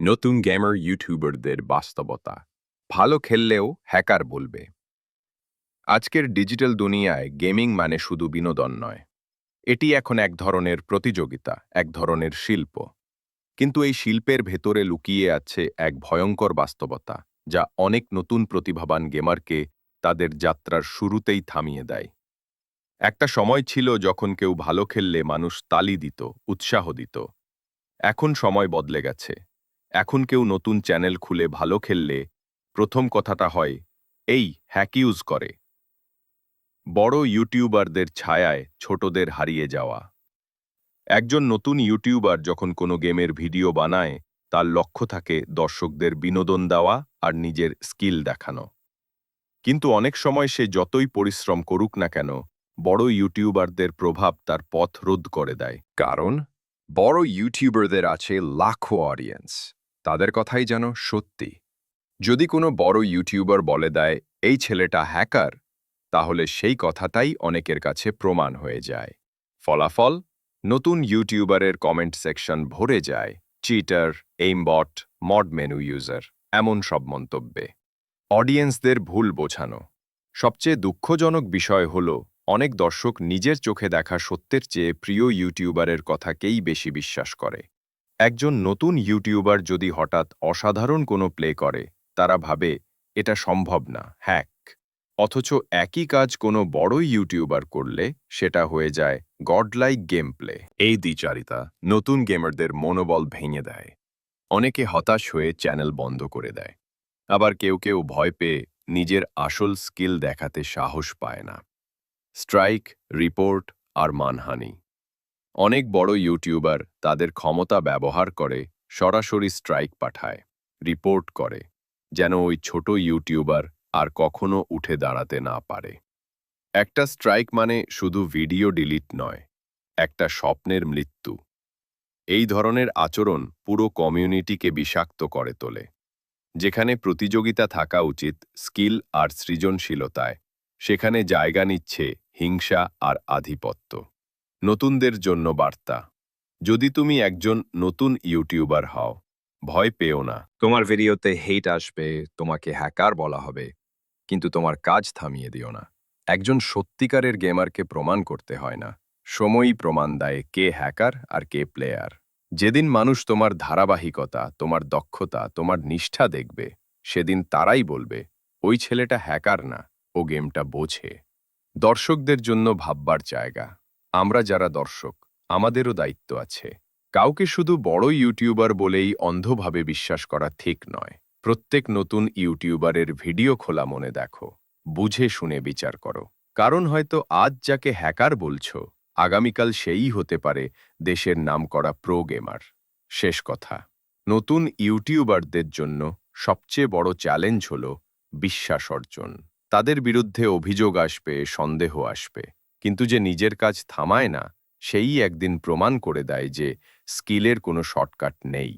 নতুন গেমার ইউটিউবারদের বাস্তবতা। ভালো খেললেও হ্যাকার বলবে। আজকের ডিজিটাল দুনিয়ায় গেমিং মানে শুধু বিনোদন নয়। এটি এখন এক ধরনের প্রতিযোগিতা, এক ধরনের শিল্প। কিন্তু এই শিল্পের ভেতরে লুকিয়ে আছে এক ভয়ঙ্কর বাস্তবতা, যা অনেক নতুন প্রতিভাবান গেমারকে তাদের যাত্রার শুরুতেই থামিয়ে দেয়। একটা সময় ছিল যখন কেউ ভালো খেললে মানুষ তালি দিত, উৎসাহ দিত। এখন সময় বদলে গেছে। এখন কেউ নতুন চ্যানেল খুলে ভালো খেললে প্রথম কথাটা হয়, এই হ্যাক ইউজ করে। বড় ইউটিউবারদের ছায়ায় ছোটদের হারিয়ে যাওয়া। একজন নতুন ইউটিউবার যখন কোনো গেমের ভিডিও বানায়, তার লক্ষ্য থাকে দর্শকদের বিনোদন দেওয়া আর নিজের স্কিল দেখানো। কিন্তু অনেক সময় সে যতই পরিশ্রম করুক না কেন, বড় ইউটিউবারদের প্রভাব তার পথ রোধ করে দেয়। কারণ, বড় ইউটিউবারদের আছে লাখো অডিয়েন্স তাদের কথাই যেন সত্যি। যদি কোনো বড় ইউটিউবার বলে দেয়, এই ছেলেটা হ্যাকার তাহলে সেই কথাটাই অনেকের কাছে প্রমাণ হয়ে যায়। ফলাফল? নতুন ইউটিউবারের কমেন্ট সেকশন ভরে যায় cheater aimbot mod menu user এমন সব মন্তব্যে। অডিয়েন্সদের ভুল বোঝানো। সবচেয়ে দুঃখজনক বিষয় হল, অনেক দর্শক নিজের চোখে দেখা সত্যের চেয়ে প্রিয় ইউটিউবারের কথাকেই বেশি বিশ্বাস করে। একজন নতুন ইউটিউবার যদি হঠাৎ অসাধারণ কোনো প্লে করে, তারা ভাবে, এটা সম্ভব না, হ্যাক। অথচ একই কাজ কোনো বড় ইউটিউবার করলে, সেটা হয়ে যায় গডলাইক গেম প্লে এই দ্বিচারিতা নতুন গেমারদের মনোবল ভেঙে দেয়। অনেকে হতাশ হয়ে চ্যানেল বন্ধ করে দেয়। আবার কেউ কেউ ভয় পেয়ে নিজের আসল স্কিল দেখাতে সাহস পায় না। স্ট্রাইক, রিপোর্ট আর মানহানি। অনেক বড় ইউটিউবার তাদের ক্ষমতা ব্যবহার করে সরাসরি স্ট্রাইক পাঠায়, রিপোর্ট করে, যেন ওই ছোট ইউটিউবার আর কখনো উঠে দাঁড়াতে না পারে। একটা স্ট্রাইক মানে শুধু ভিডিও ডিলিট নয়, একটা স্বপ্নের মৃত্যু। এই ধরনের আচরণ পুরো কমিউনিটিকে বিষাক্ত করে তোলে, যেখানে প্রতিযোগিতা থাকা উচিত স্কিল আর সৃজনশীলতায়, সেখানে জায়গা নিচ্ছে হিংসা আর আধিপত্য। নতুনদের জন্য বার্তা। যদি তুমি একজন নতুন ইউটিউবার হও, ভয় পেও না। তোমার ভিডিওতে হেট আসবে, তোমাকে হ্যাকার বলা হবে, কিন্তু তোমার কাজ থামিয়ে দিও না। একজন সত্যিকারের গেমারকে প্রমাণ করতে হয় না। সময়ই প্রমাণ দেয় কে হ্যাকার আর কে প্লেয়ার যেদিন মানুষ তোমার ধারাবাহিকতা, তোমার দক্ষতা, তোমার নিষ্ঠা দেখবে, সেদিন তারাই বলবে, ওই ছেলেটা হ্যাকার না, ও গেমটা বোঝে। দর্শকদের জন্য ভাববার জায়গা। আমরা যারা দর্শক, আমাদেরও দায়িত্ব আছে। কাউকে শুধু বড় ইউটিউবার বলেই অন্ধভাবে বিশ্বাস করা ঠিক নয়। প্রত্যেক নতুন ইউটিউবারের ভিডিও খোলা মনে দেখো, বুঝে শুনে বিচার করো। কারণ হয়তো আজ যাকে হ্যাকার বলছ, আগামীকাল সেই হতে পারে দেশের নামকরা প্রো গেমার। শেষ কথা, নতুন ইউটিউবারদের জন্য সবচেয়ে বড় চ্যালেঞ্জ হল বিশ্বাস অর্জন। তাদের বিরুদ্ধে অভিযোগ আসবে, সন্দেহ আসবে। কিন্তু যে নিজের কাজ থামায় না, সেই একদিন প্রমাণ করে দেয় যে স্কিলের কোনো শর্টকাট নেই।